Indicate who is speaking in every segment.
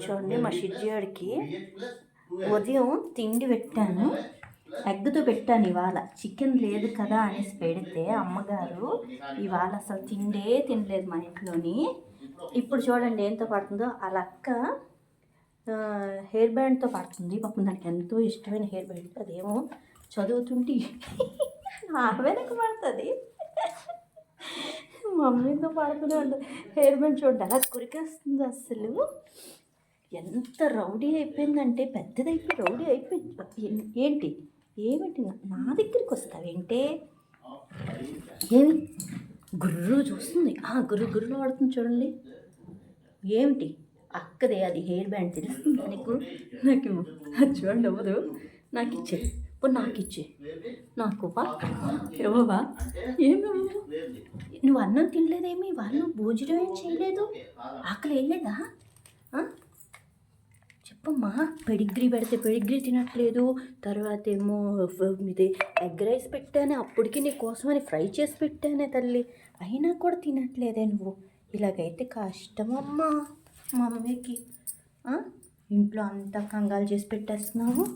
Speaker 1: చూడండి మా షిజ్జియాడికి ఉదయం తిండి పెట్టాను ఎగ్గుతో పెట్టాను ఇవాళ. చికెన్ లేదు కదా అనేసి పెడితే అమ్మగారు ఇవాళ అసలు తిండే తినలేదు మా ఇంట్లోని. ఇప్పుడు చూడండి ఏంతో పడుతుందో ఆ, హెయిర్ బ్యాండ్తో పడుతుంది. పాపం దానికి ఎంతో ఇష్టమైన హెయిర్ బ్యాండ్ అదేమో చదువుతుంటే ఆ వెనక పడుతుంది. మమ్మీతో పాడుతూనే ఉంటుంది హెయిర్ బ్యాండ్ చూడండి? అలా కురికేస్తుంది అసలు. ఎంత రౌడీ అయిపోయిందంటే పెద్దదైపోయి రౌడీ అయిపోయింది ఏంటి? ఏమిటి? నా- దగ్గరికి వస్తావేంటే ఏమి గుర్రు చూస్తుంది. ఆ గుర్రు గుర్రు ఆడుతుంది చూడండి. ఏమిటి? అక్కదే అది హెయిర్ బ్యాండ్ తెలుస్తుందా నీకు? నాకు అది చూడండి అవ్వదు. నాకు ఇచ్చే. ఇప్పుడు నాకు ఇచ్చే. నాకు ఇవ్వవా ఏమి నువ్వు అన్నం తినలేదేమి? వాళ్ళు భోజనం ఏం చేయలేదు? ఆకలి వేయలేదా? చెప్పమ్మా పెడిగ్రీ పెడితే పెడిగ్రీ తినట్లేదు. తర్వాత ఏమో ఇది ఎగ్ రైస్ పెట్టానే. అప్పటికి నీ కోసమని ఫ్రై చేసి పెట్టానే తల్లి. అయినా కూడా తినట్లేదే నువ్వు. ఇలాగైతే కష్టమమ్మా మమ్మీకి? ఇంట్లో అంతా కంగాలు చేసి పెట్టేస్తున్నావు?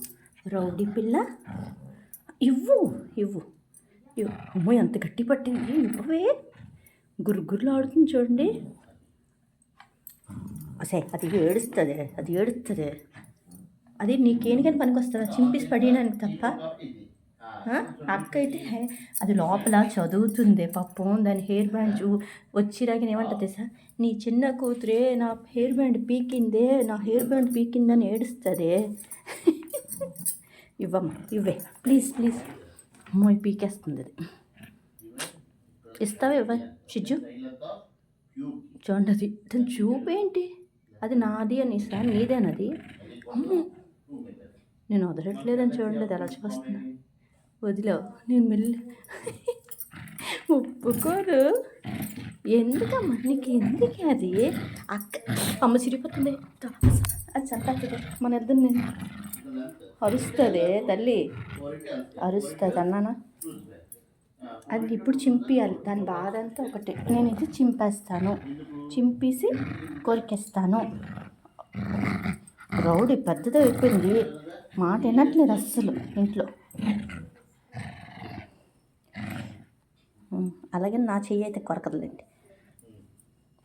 Speaker 1: రౌడీ పిల్ల? ఇవ్వు ఇవ్వు. ఇవ్వు. అమ్మో ఎంత గట్టి పట్టింది. ఇవ్వవే. గురుగురులు ఆడుతుంది చూడండి. సరే అది ఏడుస్తుంది అది ఏడుస్తుంది. అది నీకేనికని పనికి వస్తుందా చింపేసి పడినానికి తప్ప? ఆ? అక్క అయితే అది లోపల చదువుతుంది పాపం. దాని హెయిర్ బ్యాండ్ చూ ఏమంటుంది సార్ నీ చిన్న కూతురే నా హెయిర్ బ్యాండ్ పీకిందే నా హెయిర్ బ్యాండ్ పీకిందని ఏడుస్తుంది. ఇవ్వమ్మా ఇవ్వే. Please please. అమ్మో పీకేస్తుంది అది. ఇస్తావా ఇవ్వ చిజ్జు చూడండి అది. దాని చూపేంటి అది నాది అని ఇస్తా నీదేనది అమ్మో! నేను వదలట్లేదని చూడండి అది ఎలా చూస్తున్నా వదిలేవు నేను మెల్లి. ఒప్పుకోరు. ఎందుకమ్మా? నీకు ఎందుకే అది? అక్క అమ్మ చిరిగిపోతుంది. అది చంపేస్తుంది మన ఇద్దరు నేను. అరుస్తుంది తల్లి. అరుస్తుంది అన్నానా? అది ఇప్పుడు చింపియాలి. దాని బాధ అంతా ఒకటి. నేను ఇది చింపేస్తాను. చింపేసి కొరికేస్తాను. రౌడీ పెద్దది అయిపోయింది. మాట వినట్లేదు అస్సలు ఇంట్లో. అలాగే నా చెయ్యి అయితే కొరకదులేండి.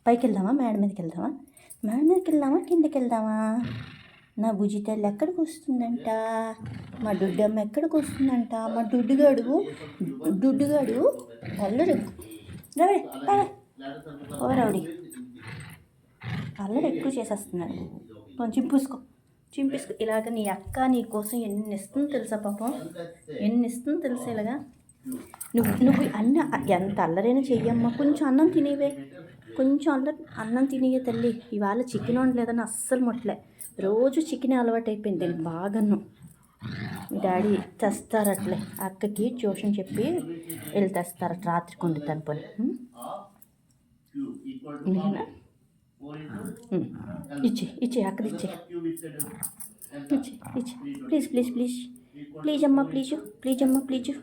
Speaker 1: పైకి వెళ్దామా మేడ మీదకి వెళ్దామా మేడ మీదకి వెళ్దామా కిందకి వెళ్దామా నా బుజ్జి తల్లి ఎక్కడికి వస్తుందంట? మా దుడ్డమ్మ ఎక్కడికి వస్తుందంట? మా దుడ్డుగాడు దుడ్డుగాడు అల్లరి. రవి ఓ రౌడీ. అల్లరి ఎక్కువ చేసేస్తున్నాడు. కొంచెం చింపూసుకో. చింపేసుకో. ఇలాగ నీ అక్క నీ కోసం ఎన్ని ఇస్తుందో తెలుసా పాపం? ఎన్ని ఇస్తుందో తెలుసా ఇలాగా? నువ్వు నువ్వు అన్న ఎంత అల్లరైనా చెయ్యమ్మా. కొంచెం అన్నం తినేవే. కొంచెం అల్ల అన్నం తినేయే తల్లి. ఇవాళ చికెన్ వండలేదని అస్సలు ముట్టలే. రోజు చికెన్ అలవాటు అయిపోయింది దీనికి బాగాను. మీ డాడీ తెస్తారు అట్లే అక్కకి ట్యూషన్ చెప్పి వెళ్ళి తెస్తారట రాత్రి కొండ తన నేనా ఇచ్చి ఇచ్చి అక్కడ ఇచ్చి. ఇచ్చి ఇచ్చి. Please please please. ప్లీజ్ అమ్మా ప్లీజు ప్లీజ్ అమ్మా ప్లీజు.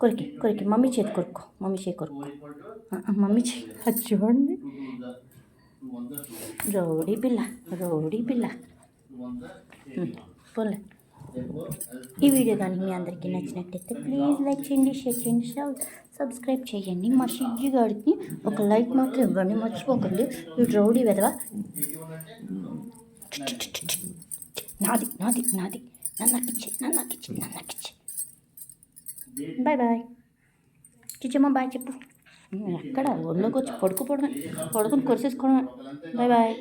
Speaker 1: కొరికి కొరికి. మమ్మీ చేతి కొరుకో మమ్మీ చేయి కొరుకో మమ్మీ చేయి. అది చూడండి. రౌడీ పిల్ల రౌడీ పిల్ల. పోలే ఈ వీడియో కానీ మీ అందరికీ నచ్చినట్టయితే ప్లీజ్ లైక్ చేయండి షేర్ చేయండి సబ్స్క్రైబ్ చేయండి. మా షిజ్జి గారికి ఒక లైక్ మాత్రం ఇవ్వండి మర్చిపోకండి. ఈ రౌడీ వెదవా నాది నాది నాది. నన్నకిచ్చి నన్నకిచ్చి నన్నకిచ్చి బాయ్ బాయ్. చిచ్చమ్మ బాయ్ చెప్పు. ఎక్కడ ఒళ్ళోకి వచ్చి పడుకోపోవడమే పడుకుని కొరిసేసుకోవడమే బాయ్ బాయ్.